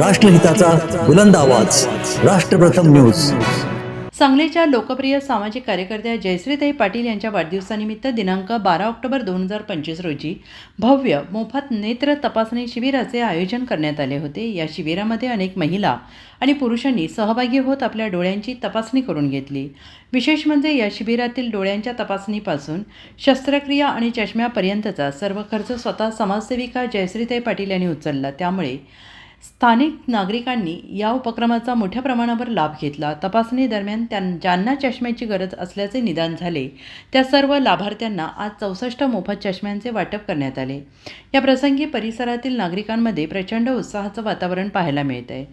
राष्ट्रहिताचा बुलंद आवाज. राष्ट्रप्रथम न्यूज. सांगलीच्या लोकप्रिय सामाजिक कार्यकर्त्या जयश्रीताई पाटील यांच्या वाढदिवसानिमित्त दिनांक बारा ऑक्टोबर दोन हजार पंचवीस रोजी भव्य मोफत नेत्र तपासणी शिबिराचे आयोजन करण्यात आले होते. या शिबिरामध्ये अनेक महिला आणि पुरुषांनी सहभागी होत आपल्या डोळ्यांची तपासणी करून घेतली. विशेष म्हणजे या शिबिरातील डोळ्यांच्या तपासणीपासून शस्त्रक्रिया आणि चष्म्यापर्यंतचा सर्व खर्च स्वतः समाजसेविका जयश्रीताई पाटील यांनी उचलला. त्यामुळे स्थानिक नागरिकांनी या उपक्रमाचा मोठ्या प्रमाणावर लाभ घेतला. तपासणीदरम्यान त्यां ज्यांना चष्म्याची गरज असल्याचे निदान झाले त्या सर्व लाभार्थ्यांना आज चौसष्ट मोफत चष्म्यांचे वाटप करण्यात आले. या प्रसंगी परिसरातील नागरिकांमध्ये प्रचंड उत्साहाचं वातावरण पाहायला मिळत आहे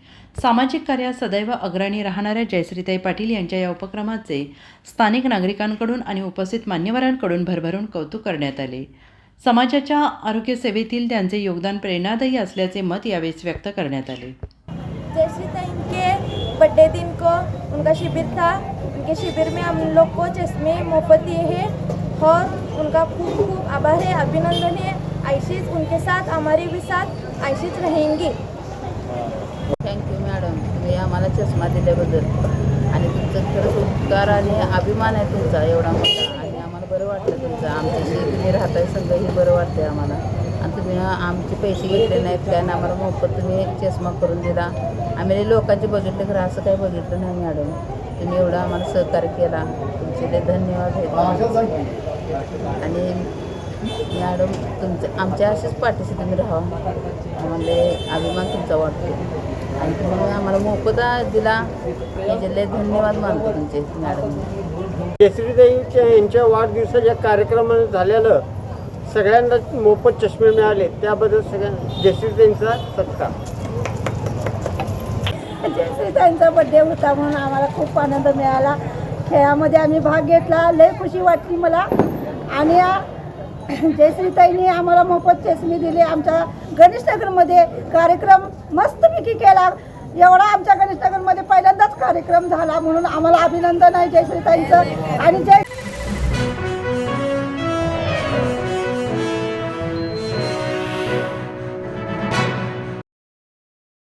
सामाजिक कार्यात सदैव अग्रणी राहणाऱ्या जयश्रीताई पाटील यांच्या या उपक्रमाचे स्थानिक नागरिकांकडून आणि उपस्थित मान्यवरांकडून भरभरून कौतुक करण्यात आले. समाजाच्या आरोग्य सेवेतील त्यांचे योगदान प्रेरणादायी असल्याचे मत यावेळी व्यक्त करण्यात आले. जयश्री के बर्थडे दिन को उनका शिविर था. उनके शिविर में हम लोग को चश्मे मुफ्त दिए हैं और उनका खूब खूब आभार है अभिनंदन है. आयशीच उनके साथ हमारे भी साथ आयशीच रहेंगी. थँक्यू मॅडम तुम्ही आम्हाला चष्मा दिल्याबद्दल. आणि तुमचं खरंच उपकार आणि अभिमान आहे तुमचा एवढा मोठा. बरं वाटलं तुमचं. आमच्याशी तुम्ही राहताय सगळं हे बरं वाटतंय आम्हाला. आणि तुम्ही आमचे पैसे घेतले नाहीत काय आणि आम्हाला मोफत तुम्ही चष्मा करून दिला. आम्ही लोकांचे बघितले खरं असं काही बघितलं नाही मॅडम. तुम्ही एवढं आम्हाला सहकार्य केला. तुमचे लई धन्यवाद आहेत. आणि मॅडम तुमचं आमच्या असेच पाठीशी तुम्ही राहा. आम्हाला अभिमान तुमचा वाटतो. आणि तुम्ही आम्हाला मोफत दिला. म्हणजे याचे लय धन्यवाद मानतो तुमचे मॅडम. केसरीताईच्या यांच्या वाढदिवसाच्या कार्यक्रमाने झालेलं सगळ्यांना मोफत चष्मे मिळाले. त्याबद्दल सगळ्यां जयश्रीताईंचा सत्कार. जयश्रीताईंचा बड्डे होता म्हणून आम्हाला खूप आनंद मिळाला. खेळामध्ये आम्ही भाग घेतला. लय खुशी वाटली मला. आणि जयश्रीताईंनी आम्हाला मोफत चष्मे दिले. आमच्या गणेशनगरमध्ये कार्यक्रम मस्तपैकी केला. एवढा आमच्या गणेशनगरमध्ये पहिल्यांदा कार्यक्रम झाला म्हणून आम्हाला अभिनंदन आहे जयश्रीताईंचं. आणि जय